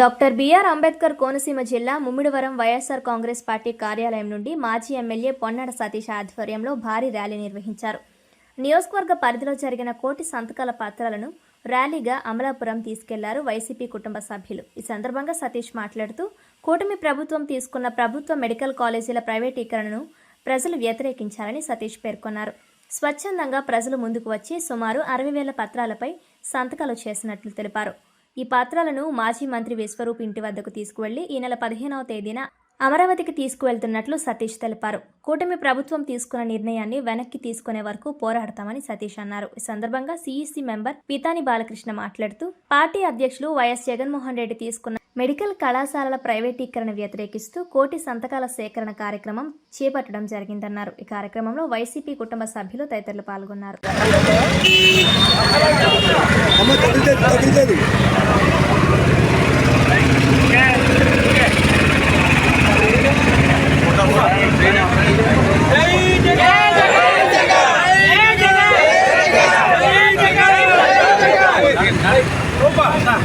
Doctor BR Ambedkar Konaseema జిల్లా Mummidivaram YSR Congress party కార్యాలయం నుండి మాజీ ఎమ్మెల్యే పొన్నాడ సతీష్ ఆధ్వర్యంలో భారీ ర్యాలీ నిర్వహించారు. నియోజకవర్గ పరిధిలో జరిగిన కోటి సంతకాల పత్రాలను ర్యాలీగా అమలాపురం తీసుకెళ్ళారు వైసీపీ కుటుంబ సభ్యులు. ఈ సందర్భంగా సతీష్ మాట్లాడుతూ కూటమి ప్రభుత్వం తీసుకున్న ప్రభుత్వ మెడికల్ కాలేజీల ప్రైవేటీకరణను ప్రజలు వ్యతిరేకించారని సతీష్ పేర్కొన్నారు. స్వచ్ఛందంగా ప్రజలు ముందుకు వచ్చి సుమారు అరవై వేల పత్రాలపై సంతకాలు చేసినట్లు తెలిపారు. ఈ పాత్రలను మాజీ మంత్రి విశ్వరూప్ ఇంటి వద్దకు తీసుకువెళ్ళి ఈ నెల పదిహేనవ తేదీన అమరావతికి తీసుకువెళ్తున్నట్లు సతీష్ తెలిపారు. కూటమి ప్రభుత్వం తీసుకున్న నిర్ణయాన్ని వెనక్కి తీసుకునే వరకు పోరాడతామని సతీష్ అన్నారు. ఈ సందర్భంగా సీఈసీ మెంబర్ పీతాని బాలకృష్ణ మాట్లాడుతూ పార్టీ అధ్యక్షులు వైఎస్ జగన్మోహన్ రెడ్డి తీసుకున్న మెడికల్ కళాశాలల ప్రైవేటీకరణ వ్యతిరేకిస్తూ కోటి సంతకాల సేకరణ కార్యక్రమం చేపట్టడం జరిగిందన్నారు. ఈ కార్యక్రమంలో వైసీపీ కుటుంబ సభ్యులు తదితరులు పాల్గొన్నారు. baik. Coba. Nah.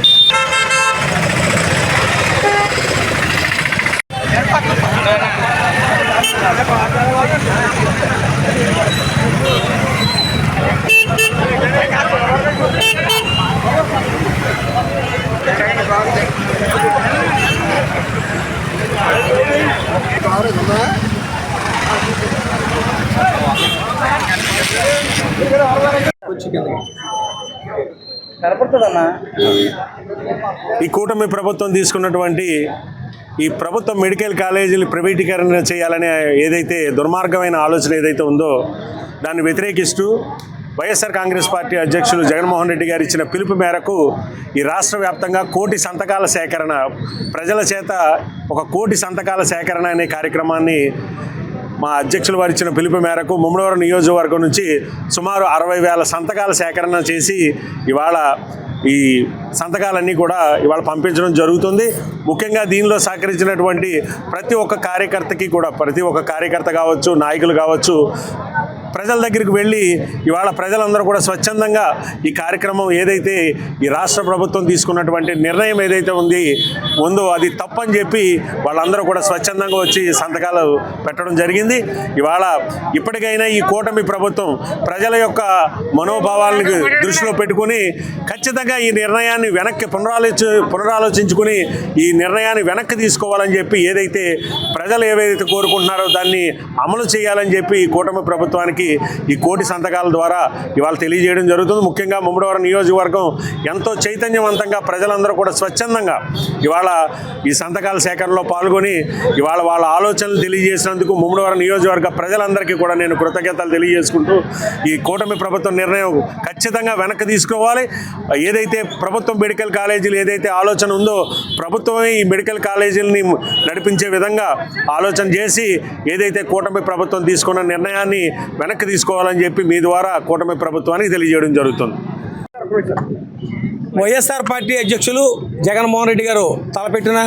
कुछ ఈ కూటమి ప్రభుత్వం తీసుకున్నటువంటి ఈ ప్రభుత్వ మెడికల్ కాలేజీలు ప్రైవేటీకరణ చేయాలనే ఏదైతే దుర్మార్గమైన ఆలోచన ఏదైతే ఉందో దాన్ని వ్యతిరేకిస్తూ వైఎస్ఆర్ కాంగ్రెస్ పార్టీ అధ్యక్షులు జగన్మోహన్ రెడ్డి గారు ఇచ్చిన పిలుపు మేరకు ఈ రాష్ట్ర వ్యాప్తంగా కోటి సంతకాల సేకరణ ప్రజల చేత ఒక కోటి సంతకాల సేకరణ అనే కార్యక్రమాన్ని మా అధ్యక్షులు వారు ఇచ్చిన పిలుపు మేరకు ముమ్మడివరం నియోజకవర్గం నుంచి సుమారు అరవై వేల సంతకాల సేకరణ చేసి ఇవాళ ఈ సంతకాలన్నీ కూడా ఇవాళ పంపించడం జరుగుతుంది. ముఖ్యంగా దీనిలో సహకరించినటువంటి ప్రతి ఒక్క కార్యకర్తకి కూడా ప్రతి ఒక్క కార్యకర్త కావచ్చు నాయకులు కావచ్చు ప్రజల దగ్గరికి వెళ్ళి ఇవాళ ప్రజలందరూ కూడా స్వచ్ఛందంగా ఈ కార్యక్రమం ఏదైతే ఈ రాష్ట్ర ప్రభుత్వం తీసుకున్నటువంటి నిర్ణయం ఏదైతే ఉంది ఉందో అది తప్పని చెప్పి వాళ్ళందరూ కూడా స్వచ్ఛందంగా వచ్చి సంతకాలు పెట్టడం జరిగింది. ఇవాళ ఇప్పటికైనా ఈ కూటమి ప్రభుత్వం ప్రజల యొక్క మనోభావాలను దృష్టిలో పెట్టుకుని ఖచ్చితంగా ఈ నిర్ణయాన్ని వెనక్కి పునరాలోచి పునరాలోచించుకుని ఈ నిర్ణయాన్ని వెనక్కి తీసుకోవాలని చెప్పి ఏదైతే ప్రజలు ఏవైతే కోరుకుంటున్నారో దాన్ని అమలు చేయాలని చెప్పి ఈ కూటమి ప్రభుత్వానికి ఈ కోటి సంతకాల ద్వారా ఇవాళ తెలియజేయడం జరుగుతుంది. ముఖ్యంగా ముమ్మడివరం నియోజకవర్గం ఎంతో చైతన్యవంతంగా ప్రజలందరూ కూడా స్వచ్ఛందంగా ఇవాళ ఈ సంతకాల సేకరణలో పాల్గొని ఇవాళ వాళ్ళ ఆలోచనలు తెలియజేసినందుకు ముమ్మడివరం నియోజకవర్గ ప్రజలందరికీ కూడా నేను కృతజ్ఞతలు తెలియజేసుకుంటూ ఈ కూటమి ప్రభుత్వం నిర్ణయం ఖచ్చితంగా వెనక్కి తీసుకోవాలి. ఏదైతే ప్రభుత్వం మెడికల్ కాలేజీలు ఏదైతే ఆలోచన ఉందో ప్రభుత్వమే ఈ మెడికల్ కాలేజీలని నడిపించే విధంగా ఆలోచన చేసి ఏదైతే కూటమి ప్రభుత్వం తీసుకున్న నిర్ణయాన్ని వెనక్కి తీసుకోవాలని చెప్పి మీ ద్వారా కూటమి ప్రభుత్వానికి తెలియజేయడం జరుగుతుంది. వైఎస్ఆర్ పార్టీ అధ్యక్షులు జగన్మోహన్ రెడ్డి గారు తలపెట్టిన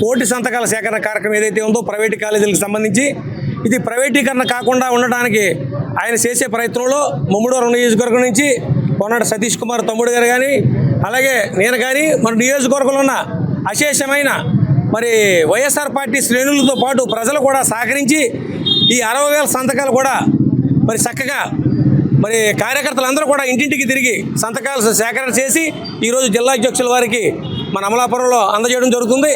కోటి సంతకాల సేకరణ కార్యక్రమం ఏదైతే ఉందో ప్రైవేటు కాలేజీలకు సంబంధించి ఇది ప్రైవేటీకరణ కాకుండా ఉండడానికి ఆయన చేసే ప్రయత్నంలో ముమ్మడివరం నియోజకవర్గం నుంచి కొన్నాడు సతీష్ కుమార్ తమ్ముడు గారు కానీ అలాగే నేను కానీ మన నియోజకవర్గంలో ఉన్న అశేషమైన మరి వైఎస్ఆర్ పార్టీ శ్రేణులతో పాటు ప్రజలు కూడా సహకరించి ఈ అరవై వేల సంతకాలు కూడా మరి చక్కగా మరి కార్యకర్తలందరూ కూడా ఇంటింటికి తిరిగి సంతకాలు సేకరణ చేసి ఈరోజు జిల్లా అధ్యక్షుల వారికి మన అమలాపురంలో అందజేయడం జరుగుతుంది.